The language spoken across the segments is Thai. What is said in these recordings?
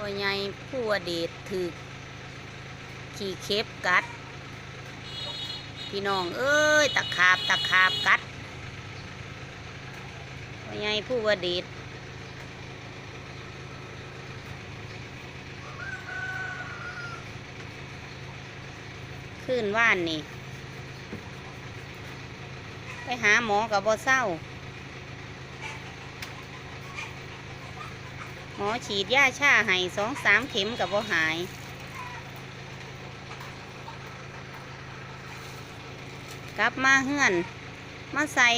พ่อใหญ่ผู้อดีตถือขี่เคฟกัด พี่น้องเอ้ยตะขาบตะขาบกัดพ่อใหญ่ผู้อดีตขึ้นว่านนี่ ไปหาหมอกับบ่เศร้า หมอฉีดยาชาให้สองสามเข็มกับบ่าหาย กลับมาเฮือน มาใส่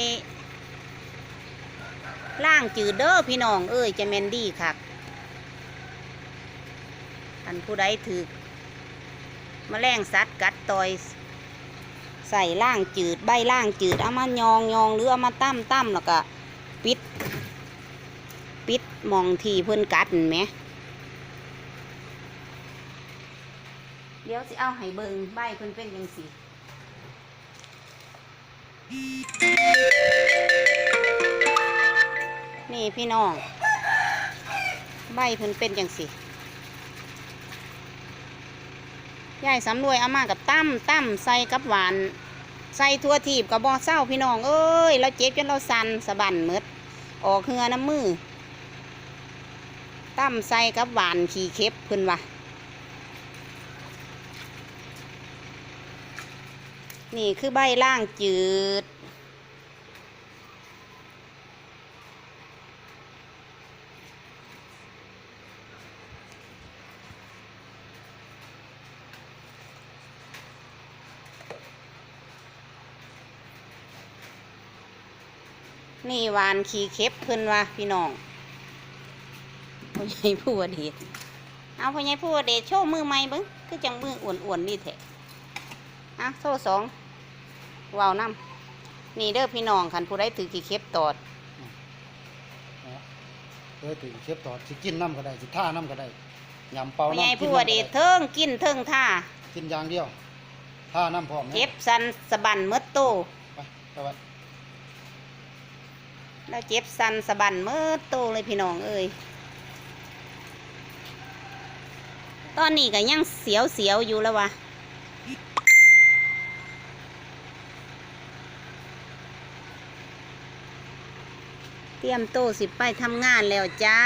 ล่างจืดเด้อพี่น้องเอ้ยจะแมนดีคักอันผู้ใดถือมาแรงสัตว์กัดต่อยใส่ล่างจืดใบล่างจืดเอามายองยองหรือเอามาตั้มตั้มแล้วก็ปิด ปิดหมองที่เพิ่นกัดนั่นแหม เดี๋ยวสิเอาให้เบิงใบเพิ่นเป็นยังสินี่พี่น้อง ใบเพิ่นเป็นยังสิยายสำรวยเอามากับตั้มตั้มใส่กับหวาน ใส่ทั่วทีบกับบอเศร้าพี่น้อง เอ้ย เราเจ็บจนเราสันสะบันหมดออกเหงือน้ำมือ ตั้มใส่กับหวานขี่เค็บเพิ่นวะนี่คือใบล่างจืด นี่หวานขี่เค็บเพิ่นวะพี่น้อง พ่อใหญ่ผู้อดีตเอาพ่อใหญ่ผู้อดีตโชว์มือใหม่บิ้งคือจังมืออ้วนๆนี่แท้อะโซ่สองวาวน้ำนี่เด้อพี่น้องคันผู้ใดถือขี่เค็บตอดเออถึงเชฟต่อสิกินน้ำก็ได้สิท่าน้ำก็ได้ยำเปล่าพ่อใหญ่น้ำกินผู้น้ำอก็ดีตได้เทิงกินเทิงท่ากินอย่างเดียวท่าน้ำพร้อมนะเก็บสันสะบันเมดโต ไปไปแล้วเจ็บสันสะบันเมดโตเลยพี่น้องเอ้ย ตอนนี้ก็ยังเสียวเสียวอยู่แล้ววะเตรียมโตสิไปทำงานแล้วจ้า